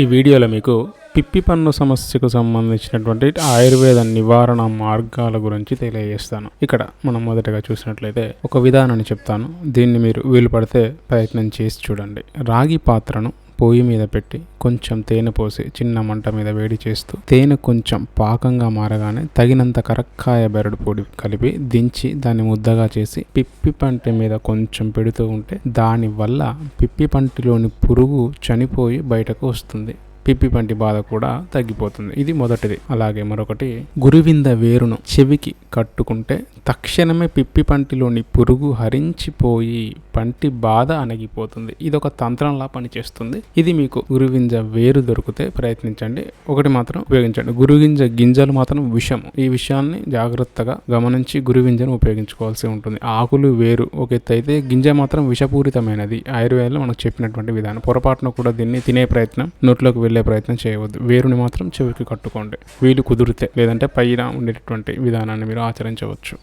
ఈ వీడియోలో మీకు పిప్పి పన్ను సమస్యకు సంబంధించినటువంటి ఆయుర్వేద నివారణ మార్గాల గురించి తెలియజేస్తాను. ఇక్కడ మనం మొదటగా చూసినట్లయితే ఒక విధానాన్ని చెప్తాను. దీన్ని మీరు వీలు పడితే ప్రయత్నం చేసి చూడండి. రాగి పాత్రను పొయ్యి మీద పెట్టి కొంచెం తేనె పోసి చిన్న మంట మీద వేడి చేస్తూ తేనె కొంచెం పాకంగా మారగానే తగినంత కరక్కాయ బెరడు పొడి కలిపి దించి దాన్ని ముద్దగా చేసి పిప్పి పంటి మీద కొంచెం పెడుతూ ఉంటే దాని వల్ల పిప్పి పంటిలోని పురుగు చనిపోయి బయటకు వస్తుంది. పిప్పి పంటి బాధ కూడా తగ్గిపోతుంది. ఇది మొదటిది. అలాగే మరొకటి గురువింద వేరును చెవికి కట్టుకుంటే తక్షణమే పిప్పి పంటిలోని పురుగు హరించిపోయి పంటి బాధ అణగిపోతుంది. ఇది ఒక తంత్రంలా పనిచేస్తుంది. ఇది మీకు గురువింజ వేరు దొరికితే ప్రయత్నించండి. ఒకటి మాత్రం ఉపయోగించండి. గురువింజ గింజలు మాత్రం విషం. ఈ విషయాన్ని జాగ్రత్తగా గమనించి గురువింజను ఉపయోగించుకోవాల్సి ఉంటుంది. ఆకులు వేరు. ఒక ఎత్తు అయితే గింజ మాత్రం విషపూరితమైనది. ఆయుర్వేదంలో మనకు చెప్పినటువంటి విధానం. పొరపాటున కూడా దీన్ని తినే ప్రయత్నం నోట్లోకి వెళ్ళే ప్రయత్నం చేయవద్దు. వేరుని మాత్రం చెవికి కట్టుకోండి. వీలు కుదిరితే లేదంటే పైన ఉండేటటువంటి విధానాన్ని మీరు ఆచరించవచ్చు.